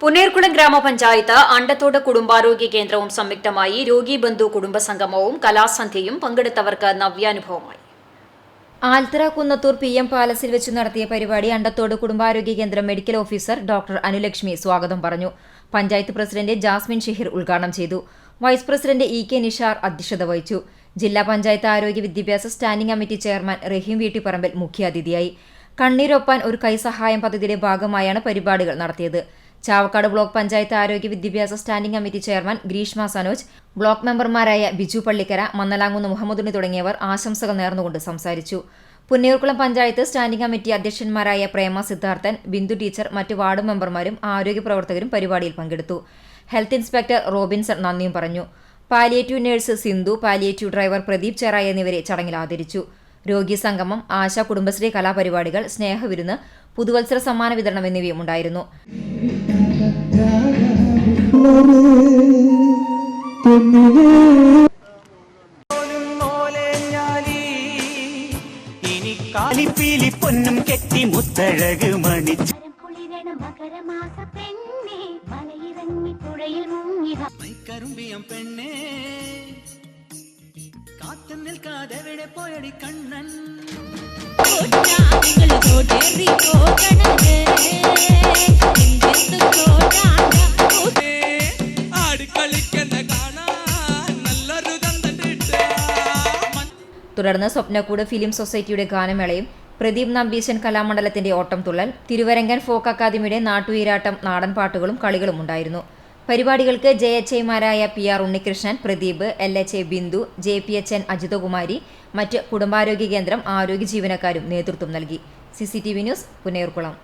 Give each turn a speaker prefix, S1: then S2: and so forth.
S1: പുന്നേർകുളം ഗ്രാമപഞ്ചായത്ത് അണ്ടത്തോട് കുടുംബാരോഗ്യ കേന്ദ്രവും സംയുക്തമായി രോഗി ബന്ധു കുടുംബസംഗമവും കലാസന്ധ്യയും പങ്കെടുത്തവർക്ക് നവ്യാനുഭവമായി.
S2: ആൽത്തറ കുന്നത്തൂർ പി എം പാലസിൽ വെച്ച് നടത്തിയ പരിപാടി അണ്ടത്തോട് കുടുംബാരോഗ്യ കേന്ദ്രം മെഡിക്കൽ ഓഫീസർ ഡോക്ടർ അനുലക്ഷ്മി സ്വാഗതം പറഞ്ഞു. പഞ്ചായത്ത് പ്രസിഡന്റ് ജാസ്മിൻ ഷെഹിർ ഉദ്ഘാടനം ചെയ്തു. Vice president E K Nishar അധ്യക്ഷത വഹിച്ചു. ജില്ലാ പഞ്ചായത്ത് ആരോഗ്യ വിദ്യാഭ്യാസ standing committee chairman Rahim Veettipparambil മുഖ്യാതിഥിയായി. കണ്ണീരൊപ്പാൻ ഒരു കൈസഹായം പദ്ധതിയുടെ ഭാഗമായാണ് പരിപാടികൾ നടത്തിയത്. ചാവക്കാട് ബ്ലോക്ക് പഞ്ചായത്ത് ആരോഗ്യ വിദ്യാഭ്യാസ standing committee chairman Greeshma Sanoj block മെമ്പർമാരായ ബിജു പള്ളിക്കര മന്നലാങ്കുന്ന് മുഹമ്മദുണ്ണി തുടങ്ങിയവർ ആശംസകൾ നേർന്നുകൊണ്ട് സംസാരിച്ചു. പുന്നയൂർക്കുളം പഞ്ചായത്ത് സ്റ്റാൻഡിംഗ് കമ്മിറ്റി അധ്യക്ഷന്മാരായ പ്രേമ സിദ്ധാർത്ഥൻ ബിന്ദു ടീച്ചർ മറ്റ് വാർഡ് മെമ്പർമാരും ആരോഗ്യ പ്രവർത്തകരും പരിപാടിയിൽ പങ്കെടുത്തു. ഹെൽത്ത് ഇൻസ്പെക്ടർ റോബിൻസൺ നന്ദിയും പറഞ്ഞു. Palliative nurse Sindhu palliative driver Pradeep Cheraya എന്നിവരെ ചടങ്ങിൽ ആദരിച്ചു. രോഗി സംഗമം ആശ കുടുംബശ്രീ കലാപരിപാടികൾ സ്നേഹവിരുന്ന് പുതുവത്സര സമ്മാന വിതരണം എന്നിവയും ഉണ്ടായിരുന്നു.
S3: കാലിപ്പീലി പൊന്നും കെട്ടി മുത്തഴക് മണിച്ച്
S4: മകരമാസ പെണ്ണേ മലയിറങ്ങി പുഴയിൽ മുങ്ങി.
S3: കരുമ്പിയം പെണ്ണേ കാത്തു നിൽക്കാതെവിടെ പോയടി കണ്ണൻ ആടിക്കളിക്കുന്ന
S2: തുടർന്ന് സ്വപ്നക്കൂട് ഫിലിം സൊസൈറ്റിയുടെ ഗാനമേളയും പ്രദീപ് നമ്പീശൻ കലാമണ്ഡലത്തിന്റെ ഓട്ടം തുള്ളൽ തിരുവരങ്കൻ ഫോക്ക് അക്കാദമിയുടെ നാട്ടുയിരാട്ടം നാടൻ പാട്ടുകളും കളികളും ഉണ്ടായിരുന്നു. പരിപാടികൾക്ക് ജെ എച്ച് ഐമാരായ P R Unnikrishnan Pradeep L H A Bindu J P H N Ajithakumari മറ്റ് കുടുംബാരോഗ്യ കേന്ദ്രം ആരോഗ്യ ജീവനക്കാരും നേതൃത്വം നൽകി. C C T V news Punnayurkulam